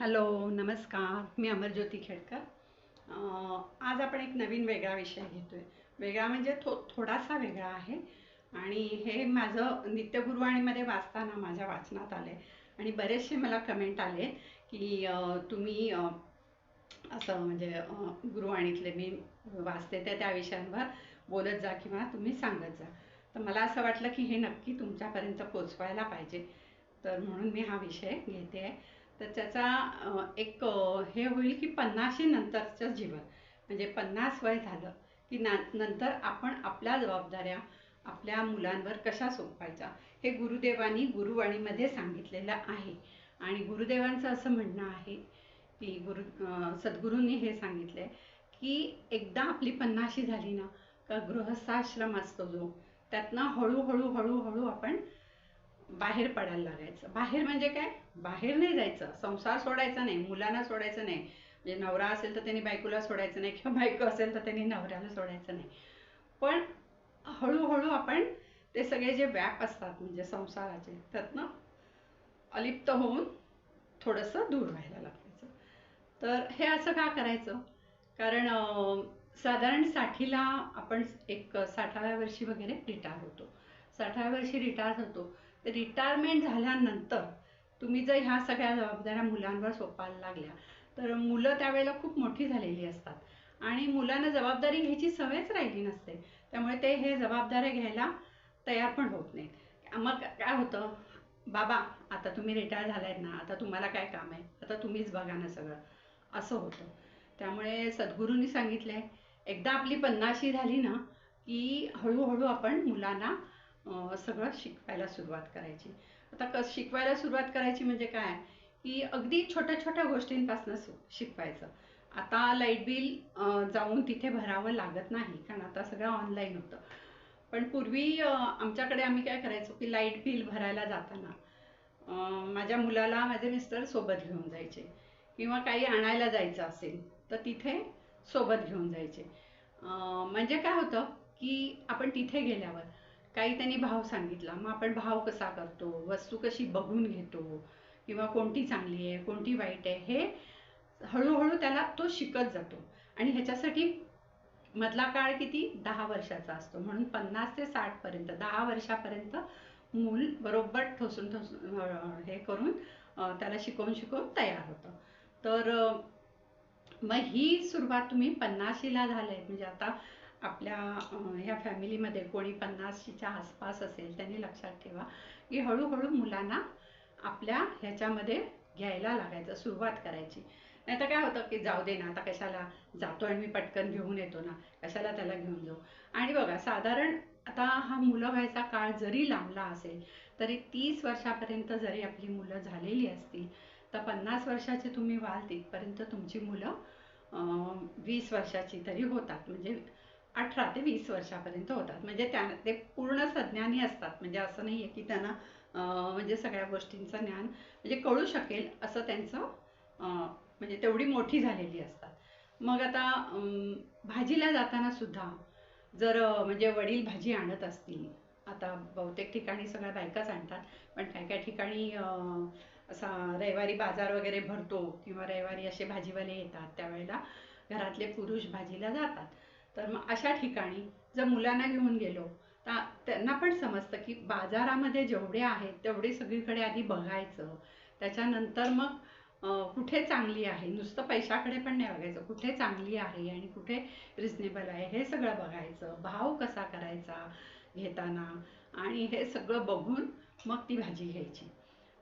Hello नमस्कार. मी अमरज्योती खेडकर. आज आपण एक नवीन वेगळा विषय घेतोय. वेगळा म्हणजे थो थोडासा वेगळा आहे. आणि हे माझं नित्यगुरुवाणीमध्ये वाचताना माझ्या वाचनात आले आणि बरेचसे मला कमेंट आले की तुम्ही असं म्हणजे गुरुवाणीतले मी वाचते ते त्या विषयांवर बोलत जा किंवा तुम्ही सांगत जा. तर मला असं वाटलं की हे नक्की तुमच्यापर्यंत पोचवायला पाहिजे. तर म्हणून मी हा विषय घेते. आहे तर त्याचा एक हे होईल की पन्नाशी नंतरचं जीवन. म्हणजे पन्नास वय झालं की ना नंतर आपण आपल्या जबाबदाऱ्या आपल्या मुलांवर कशा सोपवायच्या? हे गुरुदेवांनी गुरुवाणीमध्ये सांगितलेलं आहे. आणि गुरुदेवांचं असं म्हणणं आहे की गुरु सद्गुरूंनी हे सांगितलंय की एकदा आपली पन्नाशी झाली ना का गृहस्थाश्रम असतो जो त्यातनं हळूहळू हळूहळू आपण बाहेर पडायला लागायचं. बाहेर म्हणजे काय? बाहेर नाही जायचं. संसार सोडायचा नाही मुलांना सोडायचं नाही. म्हणजे नवरा असेल तर त्यांनी बायकोला सोडायचं नाही किंवा बायको असेल तर त्यांनी नवऱ्याला सोडायचं नाही. पण हळूहळू आपण ते सगळे जे व्याप असतात म्हणजे संसाराचे त्यातनं अलिप्त होऊन थोडंसं दूर व्हायला लागायचं. तर हे असं का करायचं? कारण साधारण साठीला आपण एक साठाव्या वर्षी वगैरे रिटायर होतो. साठाव्या वर्षी रिटायर होतो. रिटायरमेंट झाल्यानंतर तुम्ही जर ह्या सगळ्या जबाबदाऱ्या मुलांवर सोपायला लागल्या तर मुलं त्यावेळेला खूप मोठी झालेली असतात. आणि मुलांना जबाबदारी घ्यायची सवयच राहिली नसते. त्यामुळे ते हे जबाबदाऱ्या घ्यायला तयार पण होत नाहीत. मग काय होतं? बाबा आता तुम्ही रिटायर झालायत ना आता तुम्हाला काय काम आहे? आता तुम्हीच बघा ना सगळं. असं होतं. त्यामुळे सद्गुरूंनी सांगितलंय एकदा आपली पन्नाशी झाली ना की हळूहळू आपण मुलांना सगळं शिकवायला सुरुवात करायची. आता कस शिकवायला सुरुवात करायची म्हणजे काय? की अगदी छोट्या छोट्या गोष्टींपासून शिकवायचं. आता लाइट बिल जाऊन तिथे भरावं लागत नाही कारण आता सगळं ऑनलाईन होतं. पण पूर्वी आमच्याकडे आम्ही काय करायचो की लाइट बिल भरायला जाताना माझ्या मुलाला माझे मिस्टर सोबत घेऊन जायचे. किंवा काही आणायला जायचं असेल तर तिथे सोबत घेऊन जायचे. म्हणजे काय होतं की आपण तिथे गेल्यावर काही त्यांनी भाव सांगितला. मग आपण भाव कसा करतो? वस्तू कशी बघून घेतो? किंवा कोणती चांगली आहे कोणती वाईट आहे? हे हळूहळू त्याला तो शिकत जातो. आणि ह्याच्यासाठी मधला काळ किती? दहा वर्षाचा असतो. म्हणून पन्नास ते साठ पर्यंत दहा वर्षापर्यंत मूल बरोबर ठोसून ठोसून हे करून त्याला शिकवून शिकवून तयार होतं. तर मग ही सुरुवात तुम्ही पन्नाशीला झालंय म्हणजे आता आपल्या ह्या फॅमिलीमध्ये कोणी पन्नासशीच्या आसपास असेल त्यांनी लक्षात ठेवा की हळूहळू मुलांना आपल्या ह्याच्यामध्ये घ्यायला लागायचं सुरुवात करायची. नाही तर काय होतं की जाऊ दे ना आता कशाला जातो आणि मी पटकन घेऊन येतो ना कशाला त्याला घेऊन जाऊ. आणि बघा साधारण आता हा मुलं व्हायचा काळ जरी लांबला असेल तरी तीस वर्षापर्यंत जरी आपली मुलं झालेली असतील तर पन्नास वर्षाचे तुम्ही व्हाल तिथपर्यंत तुमची मुलं वीस वर्षाची तरी होतात. म्हणजे अठरा ते वीस वर्षापर्यंत होतात. म्हणजे त्या ते पूर्ण सज्ञानी असतात. म्हणजे असं नाही आहे की त्यांना म्हणजे सगळ्या गोष्टींचं ज्ञान म्हणजे कळू शकेल असं त्यांचं म्हणजे तेवढी मोठी झालेली असतात. मग आता अं, भाजीला जाताना सुद्धा जर म्हणजे वडील भाजी आणत असतील आता बहुतेक ठिकाणी सगळ्या बायकाच आणतात पण काही काही ठिकाणी असा रविवारी बाजार वगैरे भरतो किंवा रविवारी असे भाजीवाले येतात त्यावेळेला घरातले पुरुष भाजीला जातात. तर मग अशा ठिकाणी जर मुलांना घेऊन गेलो तर त्यांना पण समजतं की बाजारामध्ये जेवढे आहेत तेवढे सगळीकडे आधी बघायचं. त्याच्यानंतर मग कुठे चांगली आहे? नुसतं पैशाकडे पण नाही बघायचं. कुठे चांगली आहे आणि कुठे रिजनेबल आहे? हे सगळं बघायचं. भाव कसा करायचा घेताना? आणि हे सगळं बघून मग ती भाजी घ्यायची.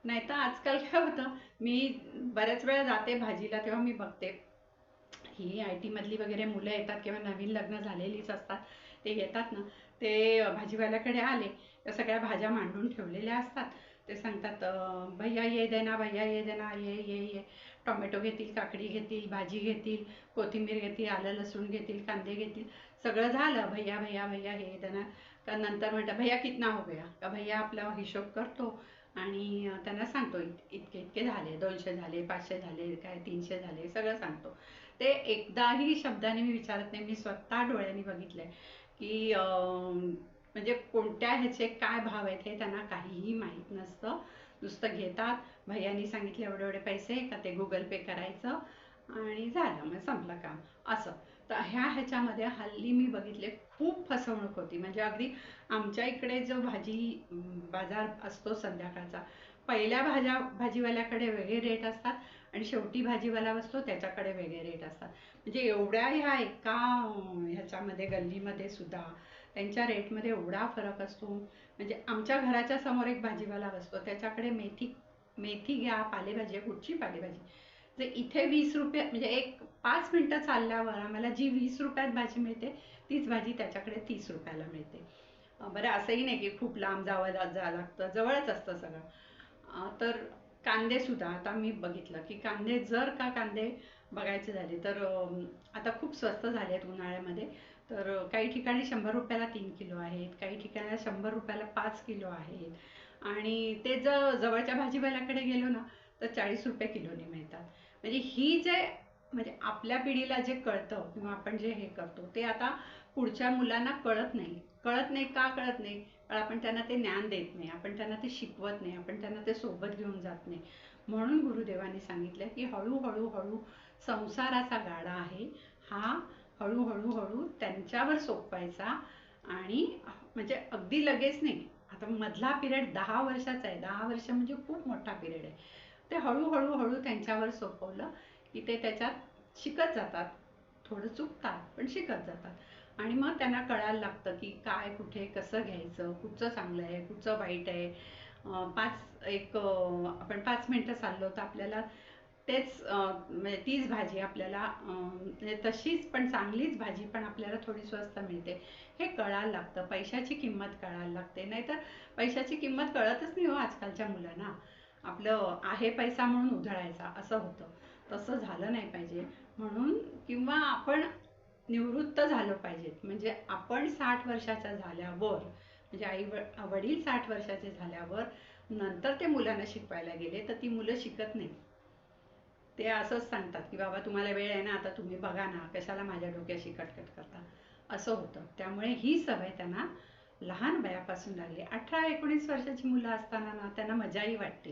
नाही तर आजकाल काय होतं मी बऱ्याच वेळा जाते भाजीला तेव्हा मी बघते. ही आय टीमधली वगैरे मुलं येतात किंवा नवीन लग्न झालेलीच असतात ते येतात ना ते भाजीवाल्याकडे आले त्या सगळ्या भाज्या मांडून ठेवलेल्या असतात. ते सांगतात भैया ये देना भैया ये देना ये ये ये. टोमॅटो घेतील काकडी घेतील भाजी घेतील कोथिंबीर घेतील आलं लसूण घेतील कांदे घेतील. सगळं झालं भैया भैया भैया हे देणार का नंतर म्हणतात भैया कितना हो गया? का भैया आपला हिशोब करतो. आणि त्यांना सांगतो इत इतके इतके झाले दोनशे झाले पाचशे झाले काय तीनशे झाले सगळं सांगतो. ते एकदाही शब्दाने मी विचारत नाही. मी स्वतः डोळ्यांनी बघितलंय की म्हणजे कोणत्या ह्याचे काय भाव आहेत हे त्यांना काहीही माहीत नसतं. नुसतं घेतात. भैयानी सांगितले एवढे एवढे पैसे का ते गुगल पे करायचं? आणि झालं. मग संपलं काम. असं. तर ह्या ह्याच्यामध्ये हल्ली मी बघितले खूप फसवणूक होती. म्हणजे अगदी आमच्या इकडे जो भाजी बाजार असतो संध्याकाळचा पहिल्या भाज्या भाजीवाल्याकडे वेगळे रेट असतात. आणि शेवटी भाजीवाला बसतो त्याच्याकडे वेगळे रेट असतात. म्हणजे एवढ्या ह्या एका ह्याच्यामध्ये गल्लीमध्ये सुद्धा त्यांच्या रेटमध्ये एवढा फरक असतो. म्हणजे आमच्या घराच्या समोर एक भाजीवाला बसतो त्याच्याकडे मेथी मेथी घ्या पालेभाजी आहे कुठची पालेभाजी? तर इथे वीस रुपये म्हणजे एक पाच मिनटं चालल्यावर आम्हाला जी वीस रुपयात भाजी मिळते तीच भाजी त्याच्याकडे तीस रुपयाला मिळते. बरं असंही नाही की खूप लांब जावं जा लागतं जवळच असतं सगळं. तर कांदे सुद्धा आता मी बघितलं की कांदे जर का कांदे बघायचे झाले तर आता खूप स्वस्त झाले आहेत उन्हाळ्यामध्ये. तर काही ठिकाणी शंभर रुपयाला तीन किलो आहेत काही ठिकाणी शंभर रुपयाला पाच किलो आहेत. आणि ते जर जवळच्या भाजीपाल्याकडे गेलो ना तर चाळीस रुपये किलोने मिळतात. म्हणजे ही जे म्हणजे आपल्या पिढीला जे कळतं किंवा आपण जे हे करतो ते आता पुढच्या मुलांना कळत नाही. कळत नाही का कळत नाही? पण आपण त्यांना ते ज्ञान देत नाही आपण त्यांना ते शिकवत नाही आपण त्यांना ते सोबत घेऊन जात नाही. म्हणून गुरुदेवांनी सांगितलं की हळूहळू हळू संसाराचा गाडा आहे हा हळूहळू हळू त्यांच्यावर सोपवायचा आणि म्हणजे अगदी लगेच नाही. आता मधला पिरियड दहा वर्षाचा आहे दहा वर्ष म्हणजे खूप मोठा पिरियड आहे. ते हळूहळू हळू त्यांच्यावर सोपवलं की ते त्याच्यात शिकत जातात. थोडं चुकतात पण शिकत जातात. आणि मग त्यांना कळायला लागतं की काय कुठे कसं घ्यायचं कुठचं चांगलं आहे कुठचं वाईट आहे. पाच एक आपण पाच मिनटं चाललो तर आपल्याला तेच म्हणजे तीच भाजी आपल्याला म्हणजे तशीच पण चांगलीच भाजी पण आपल्याला थोडी स्वस्त मिळते. हे कळायला लागतं. पैशाची किंमत कळायला लागते. नाहीतर पैशाची किंमत कळतच नाही हो आजकालच्या मुलांना. आपलं आहे पैसा म्हणून उधळायचा. असं होतं. तसं झालं नाही पाहिजे. म्हणून किंवा आपण निवृत्त झालं पाहिजेत. म्हणजे आपण साठ वर्षाचा झाल्यावर म्हणजे आई वडील साठ वर्षाचे झाल्यावर नंतर ते मुलांना शिकवायला गेले तर ती मुलं शिकत नाही ते असंच सांगतात की बाबा तुम्हाला वेळ आहे ना आता तुम्ही बघा ना कशाला माझ्या डोक्याशी कटकट करता. असं होतं. त्यामुळे ही सवय त्यांना लहान वयापासून लागली. अठरा एकोणीस वर्षाची मुलं असताना ना त्यांना मजाही वाटते.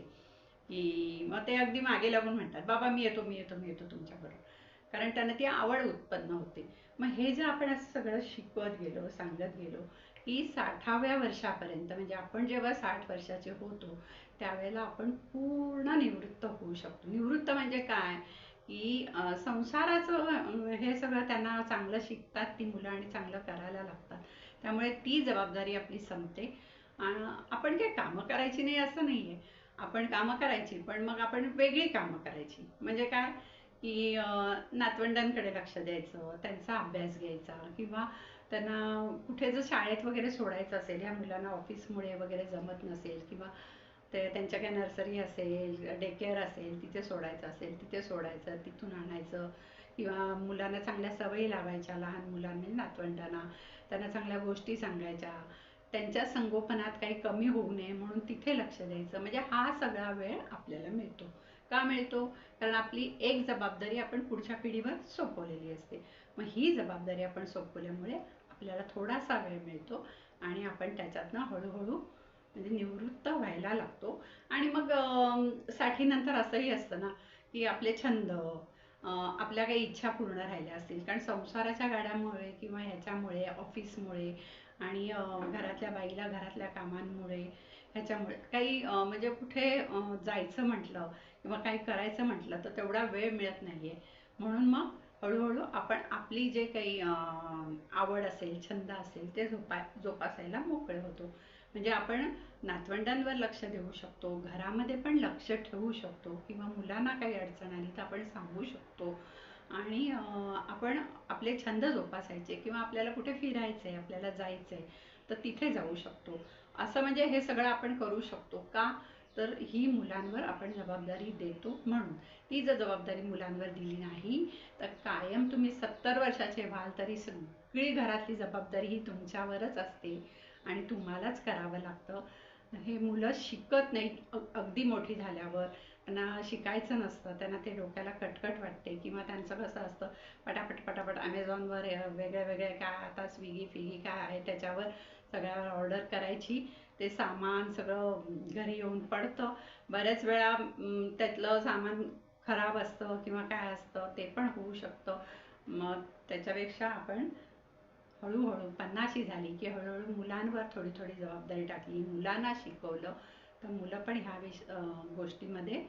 की मग ते अगदी मागे लागून म्हणतात बाबा मी येतो मी येतो मी येतो तुमच्याबरोबर. कारण त्यांना ती आवड उत्पन्न होते. मग हे जे आपण असं सगळं शिकवत गेलो सांगत गेलो की साठाव्या वर्षापर्यंत म्हणजे आपण जेव्हा साठ वर्षाचे होतो त्यावेळेला आपण पूर्ण निवृत्त होऊ शकतो. निवृत्त म्हणजे काय? की संसाराचं हे सगळं त्यांना चांगलं शिकतात ती मुलं आणि चांगलं करायला लागतात. त्यामुळे ती जबाबदारी आपली संपते. आपण काय कामं करायची नाही असं नाही आहे आपण कामं करायची पण मग आपण वेगळी कामं करायची. म्हणजे काय? की नातवंडांकडे लक्ष द्यायचं त्यांचा अभ्यास घ्यायचा किंवा त्यांना कुठे जर शाळेत वगैरे सोडायचं असेल ह्या मुलांना ऑफिसमुळे वगैरे जमत नसेल किंवा ते त्यांच्या काय नर्सरी असेल डे केअर असेल तिथे सोडायचं असेल तिथे सोडायचं तिथून आणायचं किंवा मुलांना चांगल्या सवयी लावायच्या लहान मुलांना नातवंडांना त्यांना चांगल्या गोष्टी सांगायच्या. त्यांच्या संगोपनात काही कमी होऊ नये म्हणून तिथे लक्ष द्यायचं. म्हणजे हा सगळा वेळ आपल्याला मिळतो. का मिळतो. कारण आपली एक जबाबदारी आपण पुढच्या पिढीवर सोपवलेली असते. मग ही जबाबदारी आपण सोपवल्यामुळे आपल्याला थोडासा वेळ मिळतो आणि आपण त्याच्यातनं हळूहळू म्हणजे निवृत्त व्हायला लागतो. आणि मग साठीनंतर असंही असतं ना की आपले छंद आपल्या काही इच्छा पूर्ण राहिल्या असतील. कारण संसाराच्या गाड्यामुळे किंवा ह्याच्यामुळे ऑफिसमुळे आणि घरातल्या बाईला घरातल्या कामांमुळे ह्याच्यामुळे. काही म्हणजे कुठे जायचं म्हटलं किंवा काही करायचं म्हटलं तर तेवढा वेळ मिळत नाही आहे म्हणून मग हळूहळू आपण आपली जे काही आवड असेल छंद असेल ते जोपा जोपासायला मोकळे होतो. म्हणजे आपण नातवंडांवर लक्ष देऊ शकतो घरामध्ये पण लक्ष ठेवू शकतो किंवा मुलांना काही अडचण आली तर आपण सांगू शकतो. आणि आपण आपले छंद जोपासायचे किंवा आपल्याला कुठे फिरायचं आहे आपल्याला जायचं आहे तर तिथे जाऊ शकतो. असं म्हणजे हे सगळं आपण करू शकतो का? तर ही मुलांवर आपण जबाबदारी देतो म्हणून. ती जर जबाबदारी मुलांवर दिली नाही तर कायम तुम्ही सत्तर वर्षाचे व्हाल तरी सगळी घरातली जबाबदारी ही तुमच्यावरच असते आणि तुम्हालाच करावं लागतं. हे मुलं शिकत नाहीत अगदी मोठी झाल्यावर. त्यांना शिकायचं नसतं त्यांना ते डोक्याला कटकट वाटते किंवा त्यांचं कसं असतं पटापट पटापट अमेझॉनवर वेगळ्या वेगळ्या काय आता स्विगी फिगी काय आहे त्याच्यावर सगळ्या ऑर्डर करायची. ते सामान सगळं घरी येऊन पडतं. बऱ्याच वेळा त्यातलं सामान खराब असतं किंवा काय असतं ते पण होऊ शकतं. मग त्याच्यापेक्षा आपण हळूहळू पन्नाशी झाली की हळूहळू मुलांवर थोडी थोडी जबाबदारी टाकली. मुलांना शिकवलं तर मुलं पण ह्या विष गोष्टीमध्ये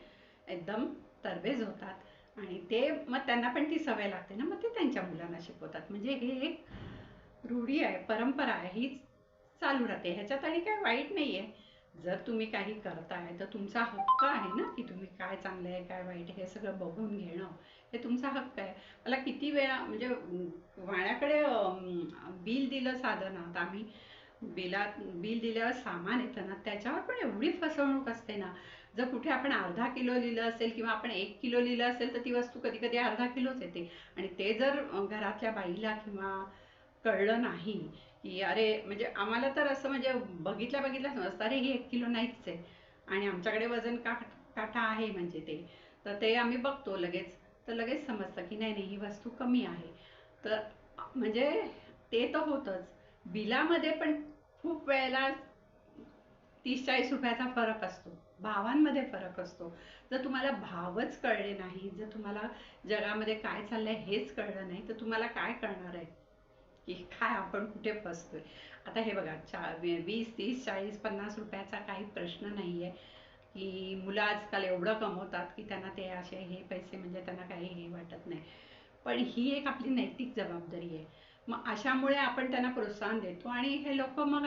एकदम तरबेज होतात. आणि ते मग त्यांना पण ती सवय लागते ना मग ते त्यांच्या मुलांना शिकवतात. म्हणजे हे एक रूढी आहे परंपरा आहे. हीच चालू राहते. ह्याच्यात आणि काही वाईट नाही आहे जर तुम्ही काही करताय तर तुमचा हक्क आहे ना की तुम्ही काय चांगलं आहे काय वाईट आहे हे सगळं बघून घेणं हे तुमचा हक्क आहे. मला किती वेळा म्हणजे वाण्याकडे बिल दिलं साधं ना आता आम्ही बिलात बिल दिल्यावर सामान येतं ना त्याच्यावर पण एवढी फसवणूक असते ना. जर कुठे आपण अर्धा किलो लिहिलं असेल किंवा आपण एक किलो लिहिलं असेल तर ती वस्तू कधी कधी अर्धा किलोच येते. आणि ते जर घरातल्या बाईला किंवा कळलं नाही की अरे म्हणजे आम्हाला तर असं म्हणजे बघितल्या बघितल्या समजतं अरे ही एक किलो नाहीच आहे. आणि आमच्याकडे वजन काठ काटा आहे म्हणजे ते. तर ते आम्ही बघतो लगेच. तर लगेच समजतं की नाही नाही ही वस्तू कमी आहे. तर म्हणजे ते तर होतंच. बिलामध्ये पण खूप वेळेला तीस चाळीस रुपयाचा फरक असतो. भावांमध्ये फरक असतो. जर तुम्हाला भावच कळले नाही जर तुम्हाला जगामध्ये काय चाललंय हेच कळलं नाही तर तुम्हाला काय कळणार आहे? की काय आपण कुठे फसतोय. आता हे बघा चा वीस तीस चाळीस पन्नास रुपयाचा काही प्रश्न नाही आहे की मुलं आजकाल एवढं कमवतात की त्यांना ते असे हे पैसे म्हणजे त्यांना काही हे वाटत नाही. पण ही एक आपली नैतिक जबाबदारी आहे. मग अशामुळे आपण त्यांना प्रोत्साहन देतो आणि हे लोक मग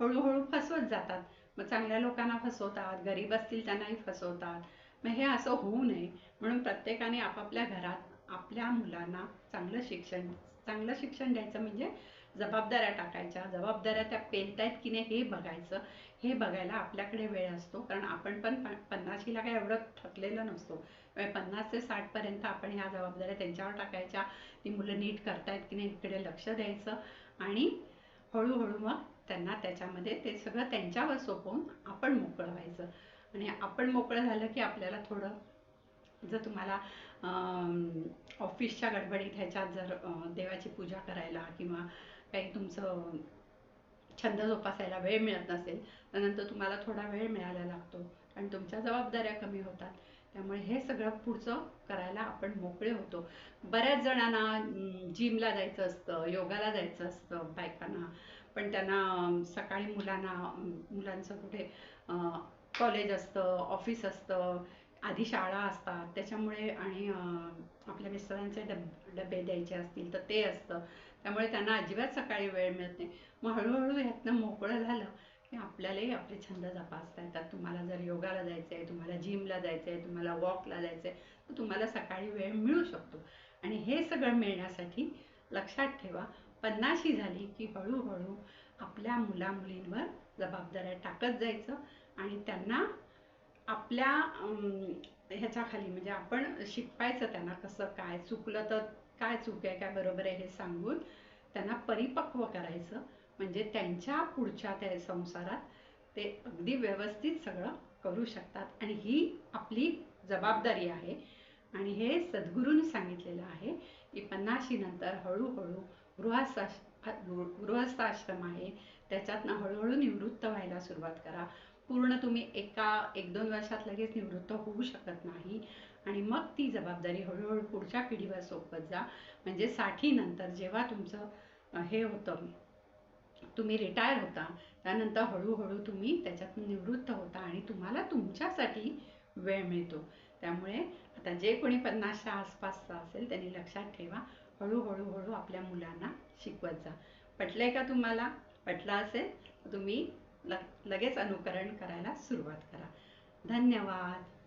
हळूहळू फसवत जातात. मग चांगल्या लोकांना फसवतात गरीब असतील त्यांनाही फसवतात. मग हे असं होऊ नये. म्हणून प्रत्येकाने आपापल्या घरात आपल्या मुलांना चांगलं शिक्षण चांगलं शिक्षण द्यायचं म्हणजे जबाबदाऱ्या टाकायच्या जबाबदाऱ्या त्या पेलतायत की नाही हे बघायचं. हे बघायला आपल्याकडे वेळ असतो. कारण आपण पण पन्नाशीला काय एवढं थकलेलं नसतो. म्हणजे पन्नास ते साठपर्यंत आपण ह्या जबाबदाऱ्या त्यांच्यावर टाकायच्या. ती मुलं नीट करतायत की नाही इकडे लक्ष द्यायचं. आणि हळूहळू मग त्यांना त्याच्यामध्ये ते सगळं त्यांच्यावर सोपवून आपण मोकळं व्हायचं आणि आपण मोकळं झालं की आपल्याला थोडं जर तुम्हाला ऑफिसच्या गडबडीत ह्याच्यात जर देवाची पूजा करायला किंवा काही तुमचं छंद जोपासायला वेळ मिळत नसेल तर नंतर तुम्हाला थोडा वेळ मिळायला लागतो आणि तुमच्या जबाबदाऱ्या कमी होतात. त्यामुळे हे सगळं पुढचं करायला आपण मोकळे होतो. बऱ्याच जणांना जिमला जायचं असतं योगाला जायचं असतं बायकांना पण त्यांना सकाळी मुलांना मुलांचं कुठे कॉलेज असतं ऑफिस असतं आधी शाळा असतात त्याच्यामुळे आणि आपल्या मिस्टरांचे डब डबे द्यायचे असतील तर ते असतं. त्यामुळे त्यांना अजिबात सकाळी वेळ मिळत नाही. मग हळूहळू ह्यातनं मोकळं झालं की आपल्यालाही आपले छंद जपासता येतात. तुम्हाला जर योगाला जायचं आहे तुम्हाला जिमला जायचं आहे तुम्हाला वॉकला जायचं आहे तर तुम्हाला सकाळी वेळ मिळू शकतो. आणि हे सगळं मिळण्यासाठी लक्षात ठेवा पन्नाशी झाली की हळूहळू आपल्या मुलामुलींवर जबाबदाऱ्या टाकत जायचं आणि त्यांना आपल्या ह्याच्याखाली म्हणजे आपण शिकवायचं त्यांना कसं काय चुकलं तर काय चूक आहे काय बरोबर आहे हे सांगून त्यांना परिपक्व करायचं. म्हणजे त्यांच्या पुढच्या त्या संसारात ते अगदी व्यवस्थित सगळं करू शकतात. आणि ही आपली जबाबदारी आहे. आणि हे सद्गुरूंनी सांगितलेलं आहे की पन्नाशी नंतर हळूहळू गृहस्थाश गृहस्थाश्रम आहे. त्याच्यातनं हळूहळू निवृत्त व्हायला सुरुवात करा. पूर्ण तुम्ही एका एक दोन वर्षात लगेच निवृत्त होऊ शकत नाही. आणि मग ती जबाबदारी हळूहळू पुढच्या पिढीवर सोपत जा. म्हणजे साठी नंतर जेव्हा तुमचं हे होतं तुम्ही रिटायर होता त्यानंतर हळूहळू तुम्ही त्याच्यातून निवृत्त होता आणि तुम्हाला तुमच्यासाठी वेळ मिळतो. त्यामुळे आता जे कोणी पन्नासच्या आसपासचा असेल त्यांनी लक्षात ठेवा. हळूहळू हळू आपल्या मुलांना शिकवत जा. पटलंय का तुम्हाला? पटलं असेल? तुम्ही लगेच अनुकरण करायला सुरुवात करा. धन्यवाद.